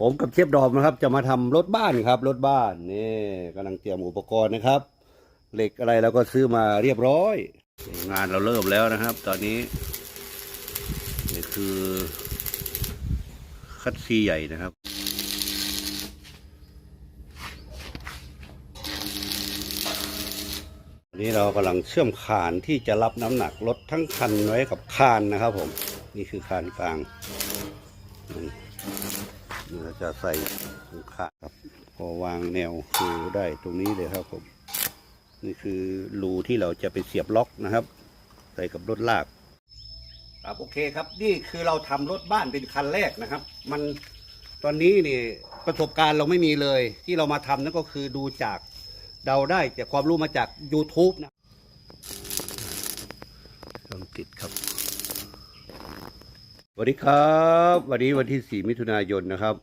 ผมกับเชฟดอมนะครับ จะมาทำรถบ้านครับรถบ้านนี่กำลังเตรียมอุปกรณ์นะครับ เหล็กอะไรเราก็ซื้อมาเรียบร้อย งานเราเริ่มแล้วนะครับ ตอนนี้นี่คือคัดซีใหญ่นะครับนนี้เรากำลังเชื่อมคานที่จะรับน้ำหนักรถทั้งคันไว้กับคานนะครับผม นี่คือคานกลาง เราจะใส่ตรงคาครับพอวางแนวคือได้ตรงนี้เลยครับผมนี่คือรูที่เราจะไปเสียบล็อกนะครับ ใส่กับรถลาก ครับโอเคครับ นี่คือเราทำรถบ้านเป็นคันแรกนะครับ มันตอนนี้นี่ประสบการณ์เราไม่มีเลย ที่เรามาทำนั่นก็คือดูจากเดาได้จากความรู้มาจาก YouTube นะเริ่มติดครับ วัสดีครับ วันนี้วันที่4มิถุนายนนะครับ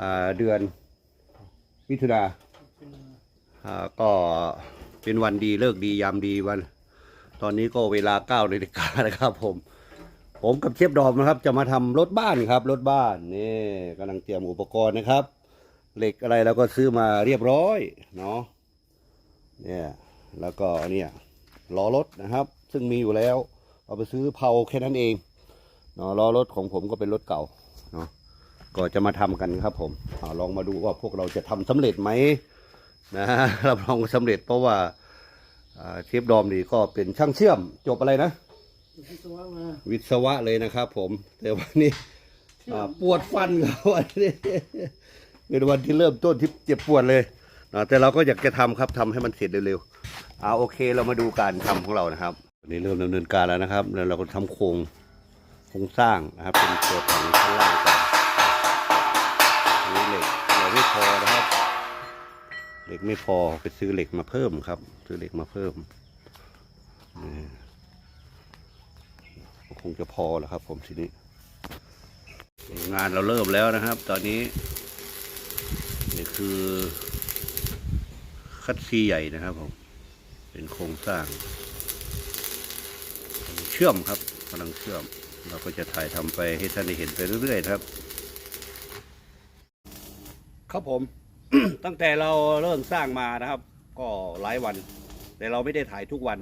อ่าเดือน มิถุนาอ่าก็เป็นวันดีเลิกดียามดีวัน ตอนนี้ก็เวลาเก้านาฬิกานะครับผม ผมกับเชฟดอมนะครับ จะมาทำรถบ้านครับรถบ้านนี่กำลังเตรียมอุปกรณ์นะครับ เหล็กอะไรเราก็ซื้อมาเรียบร้อยเนาะเนี่ยแล้วก็เนี่ยล้อรถนะครับ ซึ่งมีอยู่แล้ว เอาไปซื้อเผาแค่นั้นเอง เนาะล้อรถของผมก็เป็นรถเก่าเนาะก็จะมาทำกันครับผมเอาลองมาดูว่าพวกเราจะทำสำเร็จไหมนะรับรองว่าสำเร็จเพราะว่าอ่าเชฟดอมนี่ก็เป็นช่างเชื่อมจบอะไรนะ วิศวะมาวิศวะเลยนะครับผม แต่วันนี้อ่าปวดฟันครับวันนี้เป็นวันที่เริ่มต้นที่เจ็บปวดเลยอ่าแต่เราก็อยากจะทำครับทำให้มันเสร็จเร็วๆเอาโอเคเรามาดูการทำของเรานะครับวันนี้เริ่มดำเนินการแล้วนะครับแล้วเราก็ทำโครง โครงสร้างนะครับ เป็นตัวของชั้นล่างก่อนนี่เหล็กเราไม่พอนะครับ เหล็กไม่พอไปซื้อเหล็กมาเพิ่มครับ ซื้อเหล็กมาเพิ่มคงจะพอแล้วครับ ผมทีนี้ งานเราเริ่มแล้วนะครับ ตอนนี้นี่คือคัดซีใหญ่นะครับผมเป็นโครงสร้าง เชื่อมครับกำลังเชื่อม เราก็จะถ่ายทำไปให้ท่านได้เห็นไปเรื่อยๆครับ ครับผม ตั้งแต่เราเริ่มสร้างมานะครับ ก็หลายวัน แต่เราไม่ได้ถ่ายทุกวัน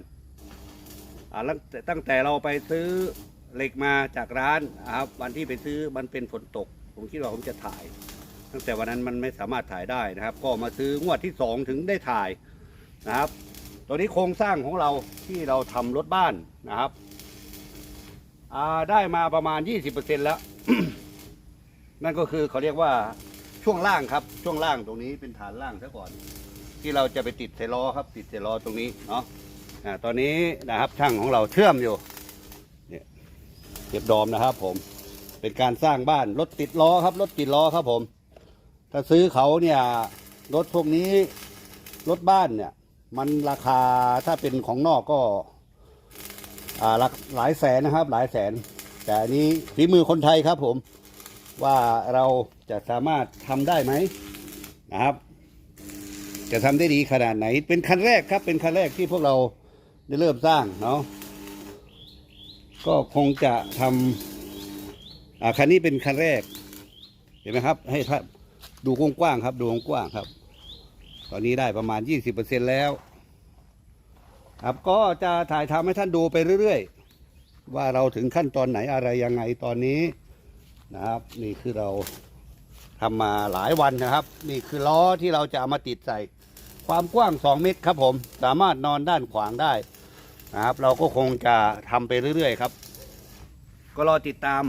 อ่าตั้งแต่ตั้งแต่เราไปซื้อเหล็กมาจากร้านนะครับ วันที่ไปซื้อมันเป็นฝนตก ผมคิดว่าผมจะถ่าย ตั้งแต่วันนั้นมันไม่สามารถถ่ายได้นะครับ ก็มาซื้องวดที่สองถึงได้ถ่ายนะครับตัวนี้โครงสร้างของเราที่เราทำรถบ้านนะครับ ได้มาประมาณ 20%แล้ว นั่นก็คือเขาเรียกว่าช่วงล่างครับ ช่วงล่างตรงนี้เป็นฐานล่างซะก่อน ที่เราจะไปติดใส่ล้อครับ ติดใส่ล้อตรงนี้เนาะอ่าตอนนี้นะครับช่างของเราเชื่อมอยู่เนี่ยเก็บดอมนะครับ ผมเป็นการสร้างบ้านรถติดล้อครับรถติดล้อครับผม ถ้าซื้อเขาเนี่ยรถพวกนี้รถบ้านเนี่ย มันราคาถ้าเป็นของนอกก็ หลักหลายแสนนะครับ หลายแสน แต่อันนี้ฝีมือคนไทยครับผมว่าเราจะสามารถทำได้ไหมนะครับ จะทำได้ดีขนาดไหน เป็นคันแรกครับ เป็นคันแรกที่พวกเราได้เริ่มสร้างเนาะก็คงจะทำอ่าคันนี้เป็นคันแรก เห็นไหมครับ ให้ท่านดูกว้างๆครับ ดูกว้างๆครับ ตอนนี้ได้ประมาณ 20%แล้ว ครับก็จะถ่ายทำให้ท่านดูไปเรื่อย ๆ ว่าเราถึงขั้นตอนไหนอะไรยังไงตอนนี้นะครับ นี่คือเราทำมาหลายวันนะครับ นี่คือล้อที่เราจะเอามาติดใส่ ความกว้าง 2 เมตรครับผมสามารถนอนด้านขวางได้นะครับ เราก็คงจะทำไปเรื่อย ๆ ครับ ก็รอติดตาม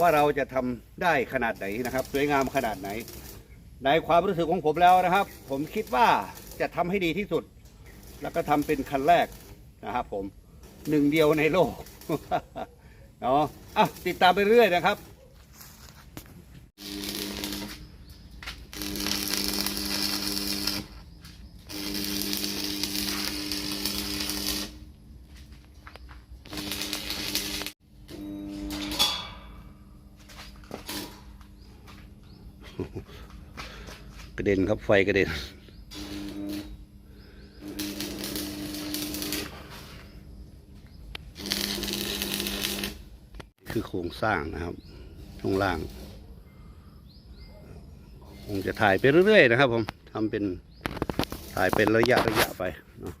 ว่าเราจะทำได้ขนาดไหนนะครับสวยงามขนาดไหน ในความรู้สึกของผมแล้วนะครับ ผมคิดว่าจะทำให้ดีที่สุด แล้วก็ทำเป็นคันแรกนะครับผมหนึ่งเดียวในโลกเนาะอะติดตามไปเรื่อยนะครับกระเด็นครับไฟกระเด็น คือโครง สร้างนะครับช่วงล่างคงจะถ่ายไปเรื่อยๆนะครับผมทำเป็นถ่ายเป็นระยะระยะไปเนาะ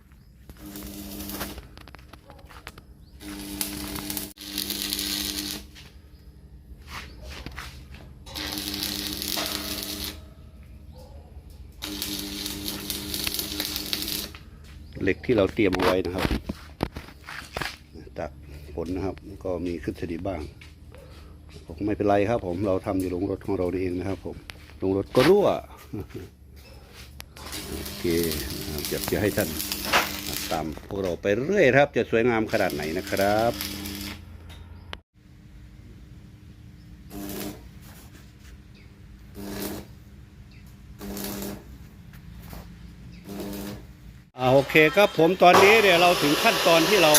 เหล็กที่เราเตรียมเอาไว้นะครับจากผลนะครับ ก็มีขึ้นสนิบ้าง ผมไม่เป็นไรครับ ผมเราทำอยู่โรงรถของเราเองนะครับ ผมโรงรถก็รั่วโอเคอยากจะให้ท่านตามพวกเราไปเรื่อยครับ จะสวยงามขนาดไหนนะครับโอเคครับผมตอนนี้เนี่ยวเราถึงขั้นตอนที่เรา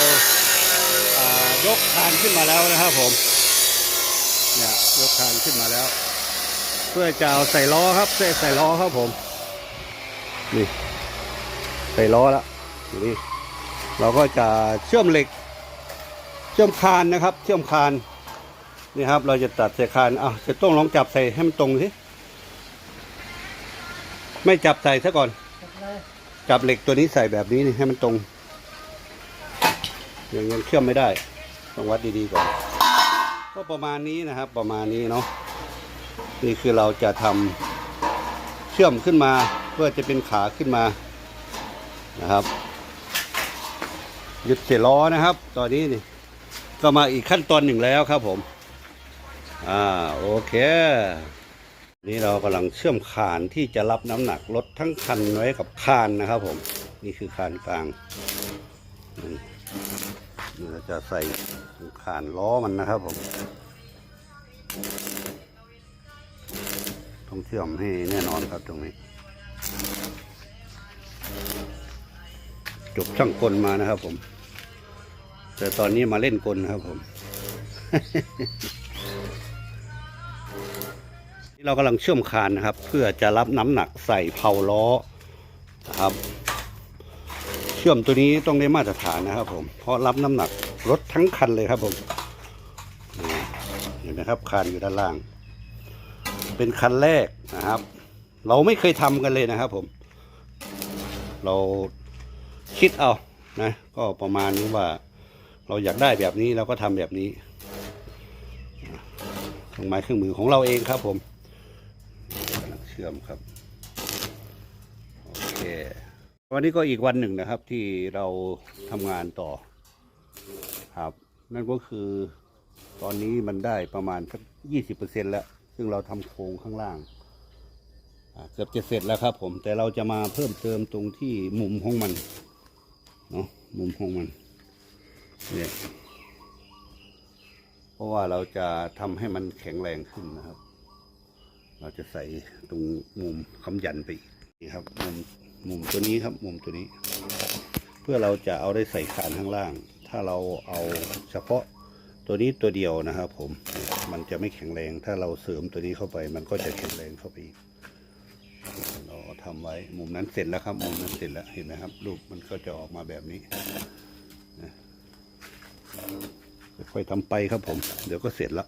ายกคานขึ้นมาแล้วนะครับผม เนี่ยยกคานขึ้นมาแล้ว เพื่อจะเอาใส่ล้อครับใส่ใส่ล้อครับผมนี่ใส่ล้อแล้วนี้เราก็จะเชื่อมเหล็ก เชื่อมคานนะครับ เชื่อมคานนี่ครับ เราจะตัดใส่คานอะจะต้องลองจับใส่ให้มันตรงสิไม่จับใส่ซะก่อน จับเหล็กตัวนี้ใส่แบบนี้นี่ให้มันตรงย่างยังเชื่อมไม่ได้ ต้องวัดดีๆก่อน ก็ประมาณนี้นะครับประมาณนี้เนาะนี่คือเราจะทำเชื่อมขึ้นมาเพื่อจะเป็นขาขึ้นมานะครับยึดเสียล้อนะครับ ตอนนี้นี่ก็มาอีกขั้นตอนหนึ่งแล้วครับผมอ่าโอเค นี่เรากำลังเชื่อมคานที่จะรับน้ำหนักรถทั้งคันไว้กับคานนะครับผม นี่คือคานกลาง จะใส่คานล้อมันนะครับผม ต้องเชื่อมให้แน่นอนครับตรงนี้ จบช่างกลมานะครับผม แต่ตอนนี้มาเล่นกลนะครับผมเรากำลังเชื่อมคานนะครับ เพื่อจะรับน้ำหนักใส่เพาล้อนะครับ ชื่อมตัวนี้ต้องได้มาตรฐานนะครับผม เพราะรับน้ำหนักรถทั้งคันเลยครับผมเห็นไหมครับคานอยู่ด้านล่าง เป็นคันแรกนะครับ เราไม่เคยทำกันเลยนะครับผม เราคิดเอานะ ก็ประมาณนี้ว่า เราอยากได้แบบนี้เราก็ทำแบบนี้เครื่องไม้เครื่องมือของเราเองครับผมกำลังเชื่อมครับ โอเค วันนี้ก็อีกวันหนึ่งนะครับที่เราทำงานต่อครับ นั่นก็คือตอนนี้มันได้ประมาณสักยี่สิบเปอร์เซ็นแล้ว ซึ่งเราทำโครงข้างล่างอ่าเกือบจะเสร็จแล้วครับ ผมแต่เราจะมาเพิ่มเติมตรงที่มุมของมันเนาะมุมของมันเนี่ยเพราะว่าเราจะทำให้มันแข็งแรงขึ้นนะครับ เราจะใส่ตรงมุมคำยันไปอีกนี่ครับมุม มุมตัวนี้ครับมุมตัวนี้ เพื่อเราจะเอาได้ใส่คานข้างล่าง ถ้าเราเอาเฉพาะตัวนี้ตัวเดียวนะครับ ผมมันจะไม่แข็งแรง ถ้าเราเสริมตัวนี้เข้าไป มันก็จะแข็งแรงเข้าไปอีกเราทำไว้มุมนั้นเสร็จแล้วครับมุมนั้นเสร็จแล้วเห็นไหมครับรูปมันก็จะออกมาแบบนี้นะค่อยๆทำไปครับผม เดี๋ยวก็เสร็จแล้ว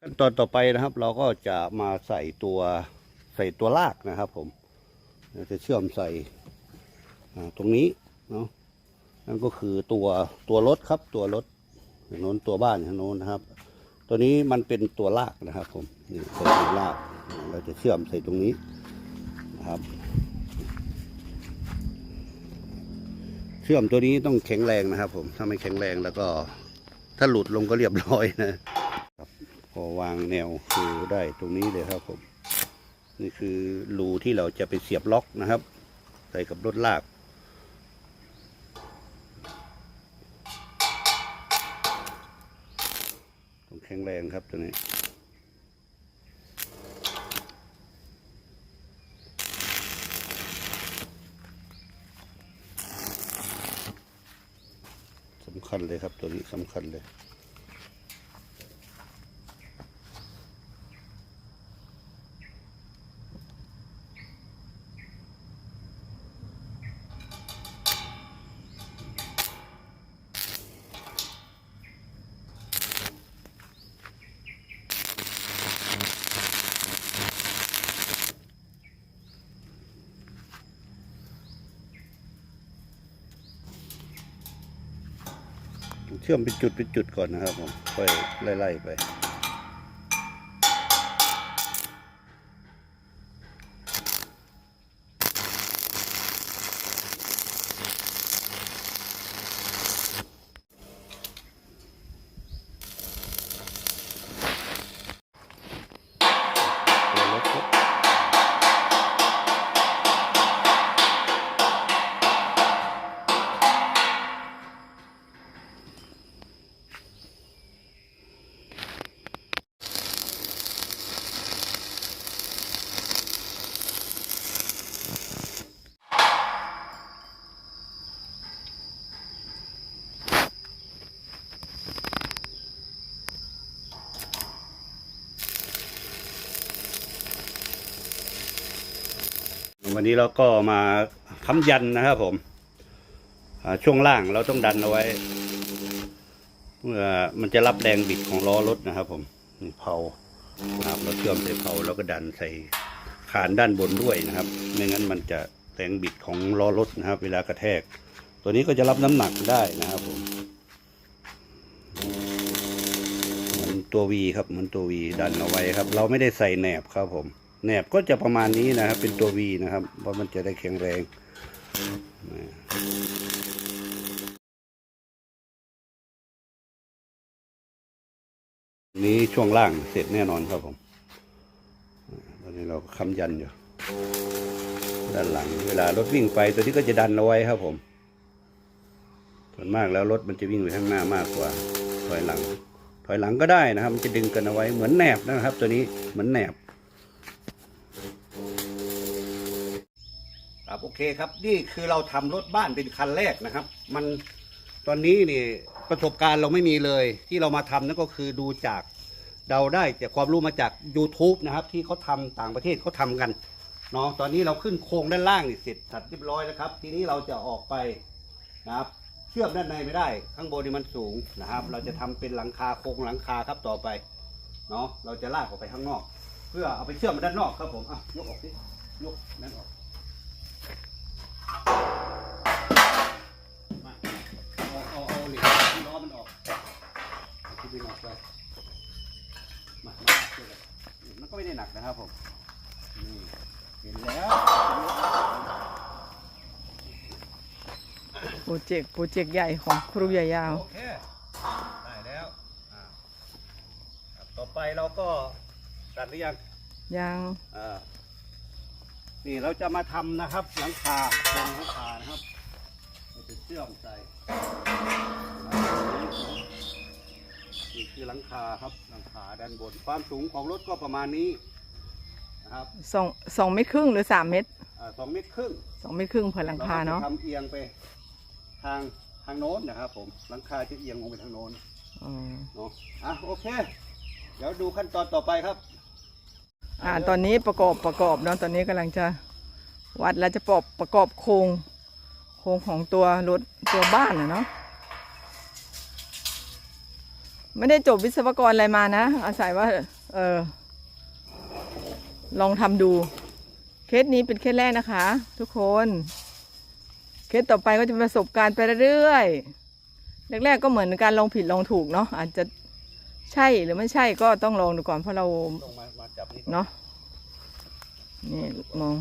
ขั้นตอนต่อไปนะครับ เราก็จะมาใส่ตัวใส่ตัวลากนะครับผม เราจะเชื่อมใส่ตรงนี้เนาะนั่นก็คือตัวตัวรถครับตัวรถทางโน้นตัวบ้านทางโน้นนะครับ ตัวนี้มันเป็นตัวลากนะครับ ผมนี่เป็นตัวลากเราจะเชื่อมใส่ตรงนี้นะครับ เชื่อมตัวนี้ต้องแข็งแรงนะครับ ผมถ้าไม่แข็งแรงแล้วก็ ถ้าหลุดลงก็เรียบร้อยนะพอวางแนวคือได้ตรงนี้เลยครับผม นี่คือรูที่เราจะไปเสียบล็อกนะครับ ใส่กับรถลากต้องแข็งแรงครับตัวนี้สำคัญเลยครับตัวนี้สำคัญเลย ชื่อมเป็นจุดเป็นจุดก่อนนะครับผมค่อยไล่ๆไป วันนี้เราก็มาค้ำยันนะครับผมช่วงล่างเราต้องดันเอาไว้เมื่อมันจะรับแรงบิดของล้อรถนะครับ ผมนี่เผานะครับเราเชื่อมใส่เผาแล้วก็ดันใส่ขานด้านบนด้วยนะครับไม่งั้นมันจะแรงบิดของล้อรถนะครับ เวลากระแทก ตัวนี้ก็จะรับน้ำหนักได้นะครับผมเหมือนตัววีครับเหมือนตัววีดันเอาไว้ครับ เราไม่ได้ใส่แหนบครับผม แหนบก็จะประมาณนี้นะครับ เป็นตัววีนะครับเพราะมันจะได้แข็งแรงนี้ช่วงล่างเสร็จแน่นอนครับผมตอนนี้เราค้ำยันอยู่ด้านหลัง เวลารถวิ่งไปตัวนี้ก็จะดันเอาไว้ครับผมส่วนมากแล้วรถมันจะวิ่งไปข้างหน้ามากกว่า ถอยหลัง ถอยหลังก็ได้นะครับ มันจะดึงกันเอาไว้เหมือนแหนบนะครับ ตัวนี้เหมือนแหนบ ครับโอเคครับนี่คือเราทำรถบ้านเป็นคันแรกนะครับ มันตอนนี้นี่ประสบการณ์เราไม่มีเลย ที่เรามาทำนั่นก็คือดูจากเดาได้จากความรู้มาจาก YouTube นะครับ ที่เขาทำต่างประเทศเขาทำกันเนาะตอนนี้เราขึ้นโครงด้านล่างนี่เสร็จสัดเรียบร้อยแล้วครับ ทีนี้เราจะออกไปนะครับ เชื่อมด้านในไม่ได้ ข้างบนนี่มันสูงนะครับ เราจะทำเป็นหลังคาโครงหลังคาครับต่อไปเนาะเราจะลากออกไปข้างนอก เพื่อเอาไปเชื่อมด้านนอกครับผมอะยกออกสิยกนั่นออก ดึงออกไปมามาช่วยกันมันก็ไม่ได้หนักนะครับผม นี่เห็นแล้วโปรเจกต์โปรเจกต์ใหญ่ของครูใหญ่ยาว โอเค ได้แล้วอ่าครับต่อไปเราก็ตัดหรือยังยังอ่านี่เราจะมาทำนะครับหลังคาโครงหลังคานะครับเราจะเชื่อมใส่ นี่คือหลังคาครับหลังคาด้านบน ความสูงของรถก็ประมาณนี้นะครับสองสองเมตรครึ่งหรือสามเมตรอ่าสองเมตรครึ่งสองเมตรครึ่งเผื่อหลังคาเนาะรก็จทำเอียงไปทางทางโน้นนะครับ ผมหลังคาจะเอียงลงไปทางโน้นอ๋อเนาะอะโอเค เดี๋ยวดูขั้นตอนต่อไปครับอ่าตอนนี้ประกอบประกอบเนาะตอนนี้กำลังจะวัดแล้วจะประกอบประกอบโครงโครงของตัวรถตัวบ้านนะเนาะ ไม่ได้จบวิศวกรอะไรมานะ อาศัยว่า เออ ลองทำดู เคสนี้เป็นเคสแรกนะคะ ทุกคน เคสต่อไปก็จะเป็นประสบการณ์ไปเรื่อยๆแรกๆก็เหมือนการลองผิดลองถูกเนาะอาจจะใช่หรือไม่ใช่ก็ต้องลองดูก่อนเพราะเราเนาะนี่มอง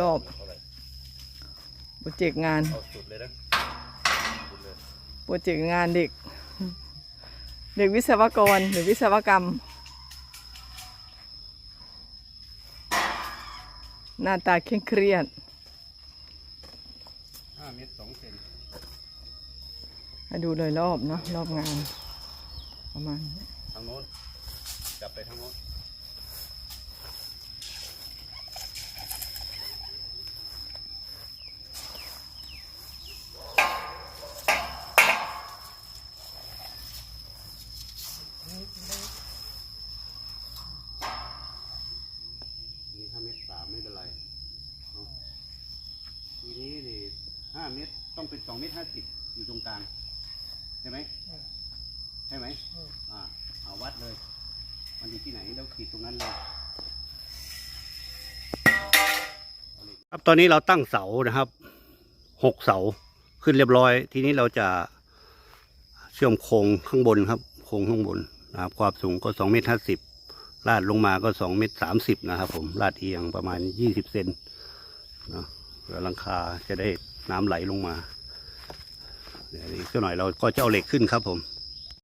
รอบๆโปรเจกต์งานโปรเจกต์งานเด็ก เด็กวิศวกรหรือวิศวกรรม หน้าตาเคร่งเครียดห้าเมตรสองเซนให้ดูเลยรอบเนาะรอบงานประมาณนี้ทางโน้น จับไปทางโน้นนี่ห้าเมตรสามไม่เป็นไรเนาะทีนี้นี่ห้า เมตร ต้องเป็นสองเมตรห้าสิบอยู่ตรงกลางใช่ไหมใช่ไหมอ่าเอาวัดเลย มันอยู่ที่ไหนเราขีดตรงนั้นเลยครับตอนนี้เราตั้งเสานะครับหกเสาขึ้นเรียบร้อย ทีนี้เราจะเชื่อมโครงข้างบนครับ โครงข้างบนนะครับความสูงก็สองเมตรห้าสิบลาดลงมาก็สองเมตรสามสิบนะครับ ผมลาดเอียงประมาณยี่สิบเซนเนาะแล้วหลังคาจะได้ น้ำไหลลงมาเดี๋ยวอีกสักหน่อยเราก็จะเอาเหล็กขึ้นครับผม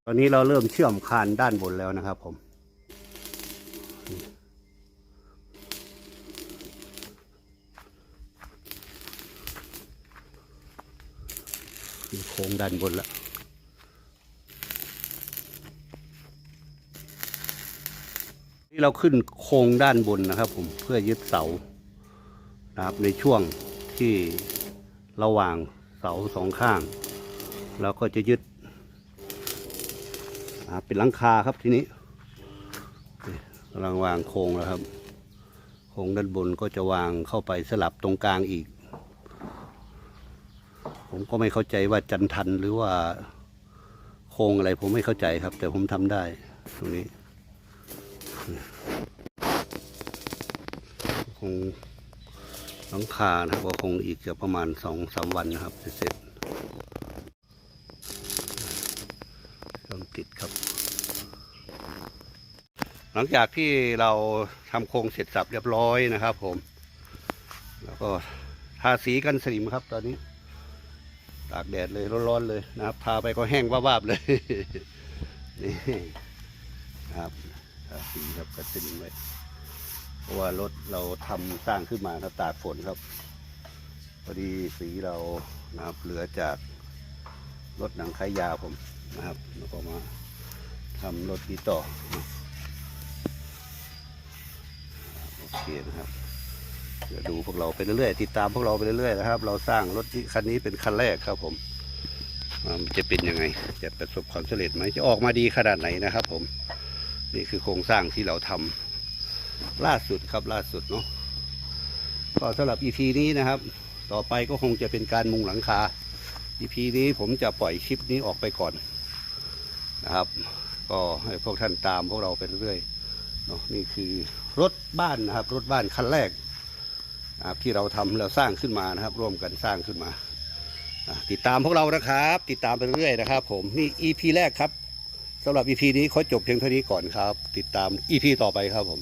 ตอนนี้เราเริ่มเชื่อมคานด้านบนแล้วนะครับผมโค้งด้านบนแล้วนี่เราขึ้นโครงด้านบนนะครับผมเพื่อยึดเสานะครับในช่วงที่ ระหว่างเสาสองข้างเราก็จะยึดเป็นหลังคาครับทีนี้กำลังวางโครงแล้วครับ โครงด้านบนก็จะวางเข้าไปสลับตรงกลางอีก ผมก็ไม่เข้าใจว่าจันทันหรือว่าโครงอะไรผมไม่เข้าใจครับ แต่ผมทำได้ตรงนี้คง หลังคานะครับก็คงอีกจะประมาณสองสามวันนะครับจะเสร็จต้องติดครับ หลังจากที่เราทำโครงเสร็จสับเรียบร้อยนะครับ ผม แล้วก็ทาสีกันสนิมครับ ตอนนี้ ตากแดดเลยร้อนๆเลยนะครับทาไปก็แห้งวาบๆเลยนี่ครับทาสีครับกันสนิมไว้ เพราะว่ารถเราทำสร้างขึ้นมาครับตากฝนครับพอดีสีเรานะครับเหลือจากรถหนังคายาวผมนะครับแล้วก็มาทำรถนี้ต่อโอเคนะครับเดี๋ยวดูพวกเราไปเรื่อยๆติดตามพวกเราไปเรื่อยๆนะครับ เราสร้างรถคันนี้เป็นคันแรกครับผมมันจะเป็นยังไง จะประสบความสำเร็จไหมจะออกมาดีขนาดไหนนะครับ ผม นี่คือโครงสร้างที่เราทำ ล่าสุดครับล่าสุดเนาะก็สำหรับ EP นี้นะครับ ต่อไปก็คงจะเป็นการมุงหลังคา EP นี้ผมจะปล่อยคลิปนี้ออกไปก่อนนะครับ ก็ให้พวกท่านตามพวกเราไปเรื่อยๆเนาะนี่คือรถบ้านนะครับ รถบ้านคันแรกนะครับที่เราทำเราสร้างขึ้นมานะครับ ร่วมกันสร้างขึ้นมา ติดตามพวกเรานะครับ ติดตามไปเรื่อยนะครับ ผมนี่ EP แรกครับสำหรับ EP นี้ขอจบเพียงเท่านี้ก่อนครับ ติดตาม EP ต่อไปครับผม